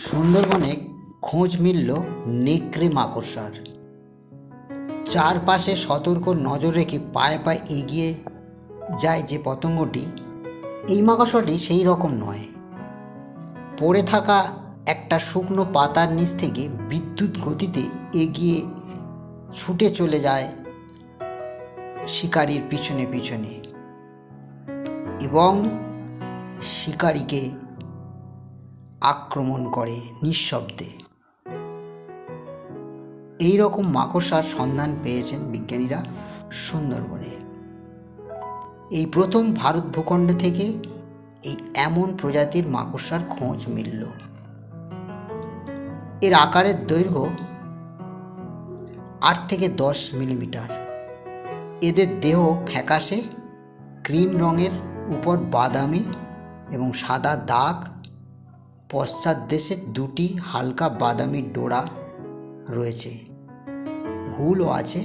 সুন্দরবনে খোঁজ মিলল নেকড়ে মাকড়সার। চারপাশে সতর্ক নজর রেখে পায়ে পায়ে এগিয়ে যায় যে পতঙ্গটি, এই মাকড়সাটি সেই রকম নয়। পড়ে থাকা একটা শুকনো পাতার নিচ থেকে বিদ্যুৎ গতিতে এগিয়ে ছুটে চলে যায় শিকারির পিছনে পিছনে এবং শিকারীকে আক্রমণ করে নিঃশব্দে। এই রকম মাকড়সার সন্ধান পেয়েছেন বিজ্ঞানীরা সুন্দরবনে। এই প্রথম ভারত ভূখণ্ড থেকে এই এমন প্রজাতির মাকড়সার খোঁজ মিলল। এর আকারের দৈর্ঘ্য আট থেকে দশ মিলিমিটার। এদের দেহ ফ্যাকাশে ক্রিম রঙের, উপর বাদামি এবং সাদা দাগ পশ্চাৎ দেশে দুটি হালকা বাদামি ডোরা রয়েছে। হুলও আছে।